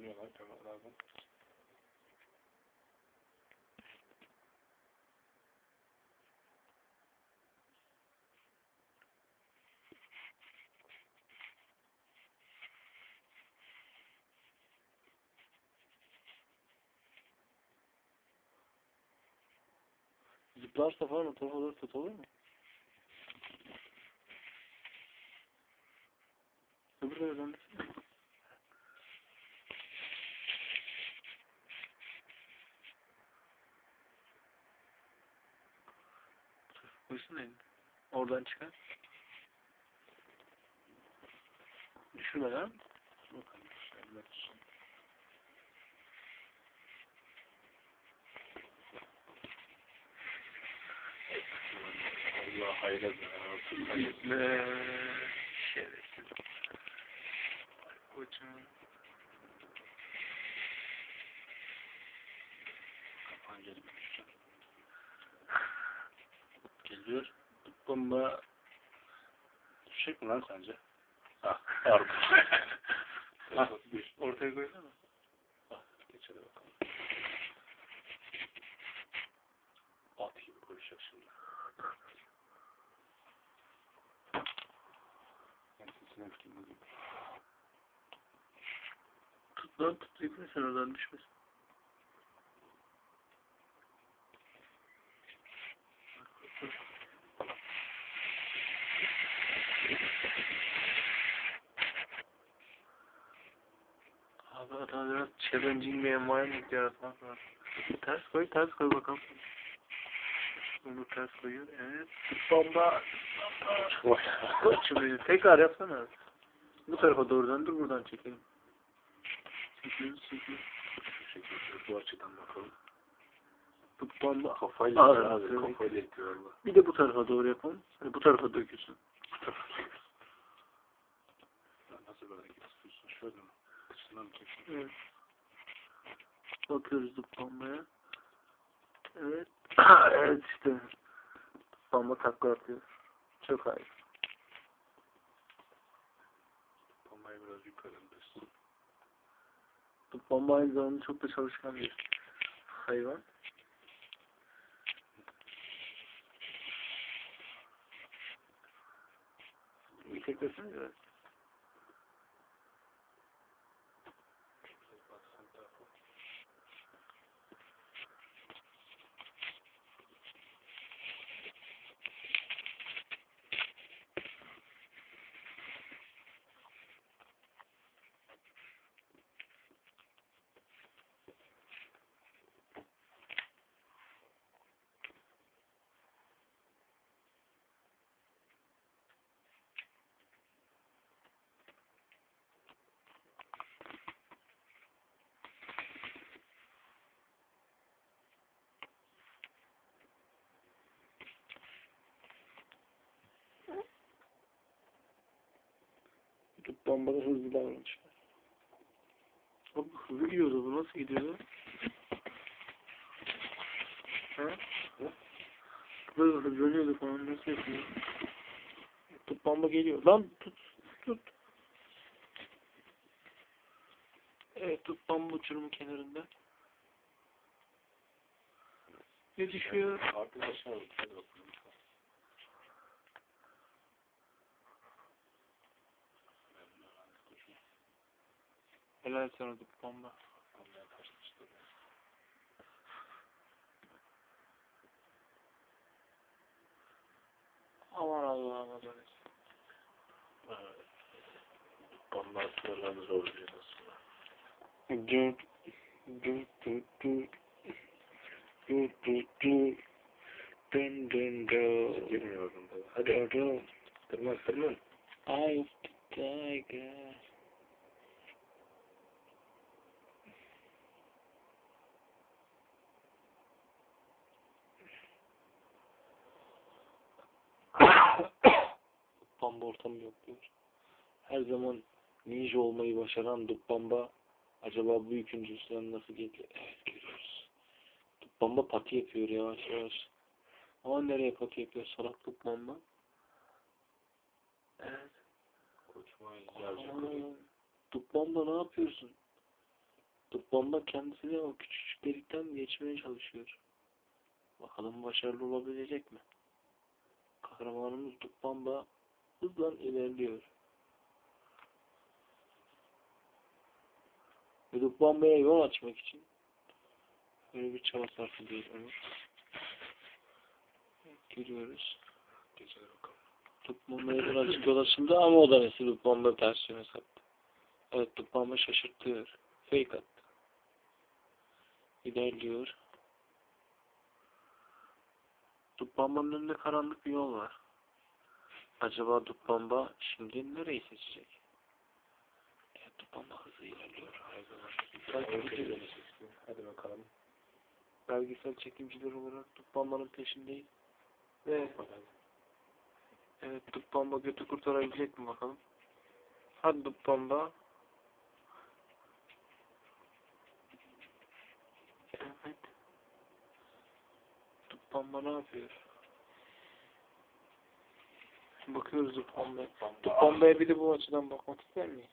kullanıyorlar kanallardan. Zıplarsa falan o tarafa tutulur mu? Öbür öğrenmişsin mi? musun elini? Oradan çıkar. Düşürmeden. Bakalım. Allah hayra versin. Hayırlı. Şerefsiz. Koçum. Kapanca. Geliyor. Bomba düşecek mi lan sence? Ah, harbi. ah, düş. Ortaya koysana. Ah, geç hadi bakalım. At gibi koşacak şimdi. Ben sesini öptüm. Tut lan tut sen oradan düşmesin. Abi adam biraz challenging bir environment yaratmak lazım. Ters koy, ters koy bakalım. Bunu ters koyuyor, evet. Bomba. Vay. Şimdi tekrar yapsana. Bu tarafa doğru döndür, buradan çekelim. Çekiyoruz, çekiyoruz. Şu şekilde bu açıdan bakalım. Bu bomba. Kafayla yapıyor abi. Kafayla yapıyor valla. Bir de bu tarafa doğru yapalım. Hani bu tarafa dökülsün. Lan Nasıl böyle gidiyorsun? Şöyle mi? Kıçından mı çekiyorsun? Evet. Bakıyoruz bombaya. Evet. evet işte. Bomba takla atıyor. Çok hayır. Bombayı biraz yukarı indirsin. Bomba aynı zamanda çok da çalışkan bir hayvan. Bir teklesene biraz. Bu bombada hızlı davranışlar. Abi hızlı gidiyordu bu nasıl gidiyordu? Ha? Böyle hızlı dönüyordu falan nasıl yapıyor? Tut bomba geliyor. Lan tut tut. Evet tut bomba uçurumun kenarında. Ne düşüyor? Arkadaşlar hadi bakalım. Güzel sanırdı bu bomba. Ondan kaçmıştı. Aman Allah'ım Allah'ım. Evet. Bomba atmalarını zorluyor aslında. Dürt, dürt, dürt, dürt. Dürt, dürt, Hadi. Dın dın. Tırman, tırman. Dubbamba ortamı yok diyor. Her zaman ninja olmayı başaran Dubbamba acaba bu yükün cüzdanı nasıl geliyor? Evet görüyoruz. Dubbamba pati yapıyor yavaş yavaş. Ama nereye pati yapıyor salak Dubbamba? Evet. Dubbamba ne yapıyorsun? Top bomba kendisi de o küçücük delikten geçmeye çalışıyor. Bakalım başarılı olabilecek mi? Kahramanımız Top bomba hızla ilerliyor. Bombaya yol açmak için böyle bir çaba sarf ediyor Ömür. Görüyoruz. Geceler bakalım. Top bombaya birazcık yol açıldı ama o da nesi Top bomba ters yöne sattı. Evet bomba şaşırtıyor. Fake attı. İlerliyor. Dubbamba'nın önünde karanlık bir yol var. Acaba Dubbamba şimdi nereyi seçecek? Evet Dubbamba hızlı ilerliyor. Hadi bakalım. Belgesel çekimciler olarak Dubbamba'nın peşindeyiz. Ve evet Dubbamba götü kurtarabilecek mi bakalım? Hadi Dubbamba. Evet. Dubbamba ne yapıyor? Bakıyoruz Dubbamba'ya. Dubbamba'ya bir de bu açıdan bakmak ister miyiz?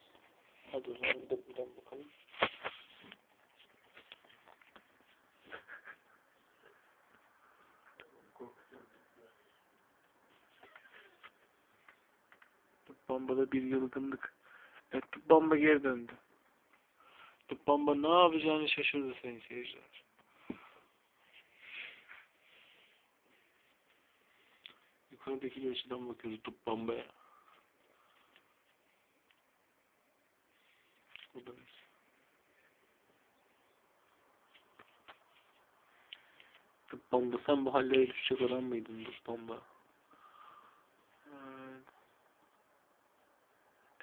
Hadi o zaman bir de buradan bakalım. Dubbamba'da bir yılgınlık. Evet Dubbamba geri döndü. Dubbamba ne yapacağını şaşırdı sayın seyirciler. Yukarıdaki açıdan bakıyoruz Dubbamba'ya. Buradayız. Dubbamba sen bu hallere düşecek adam mıydın Dubbamba? Evet.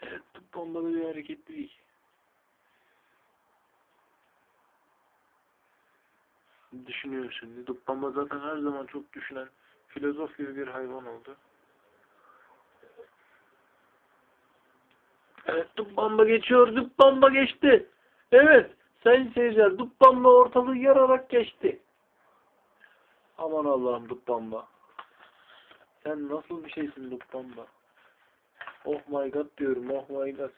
Evet, Dubbamba'da bir hareketlilik. Düşünüyor şimdi. Dubbamba zaten her zaman çok düşünen, filozof gibi bir hayvan oldu. Evet, Dubbamba geçiyor. Dubbamba geçti. Evet, sayın seyirciler, Dubbamba ortalığı yararak geçti. Aman Allah'ım Dubbamba. Sen nasıl bir şeysin Dubbamba? Oh my god diyorum, oh my god.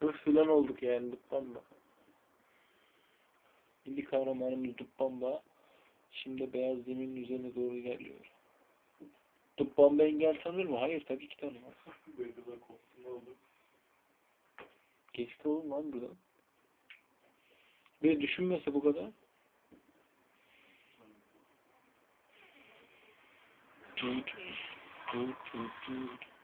Öf filan olduk yani Dubbamba. Milli kahramanımız Dubbamba şimdi beyaz zeminin üzerine doğru ilerliyor. Dubbamba engel tanır mı? Hayır tabii ki tanımaz. Geçti oğlum lan buradan. Ve düşünmese bu kadar. Tut, tut, tut, tut.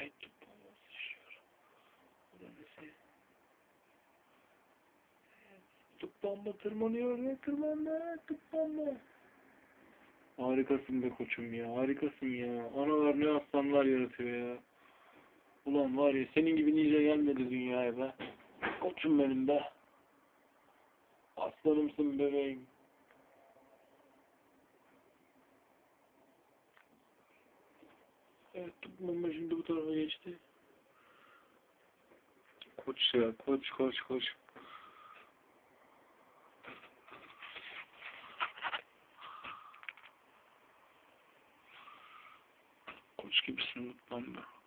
Evet, Dubbamba sıçrıyor. Bu da nesi? Tıplanma tırmanıyor ve tırmanma tıplanma. Harikasın be koçum ya harikasın ya. Analar ne aslanlar yaratıyor ya. Ulan var ya senin gibi nice gelmedi dünyaya be. Koçum benim be. Aslanımsın bebeğim. Evet tıplanma şimdi bu tarafa geçti. Koç ya koç koç koç. Koç gibisin lan be.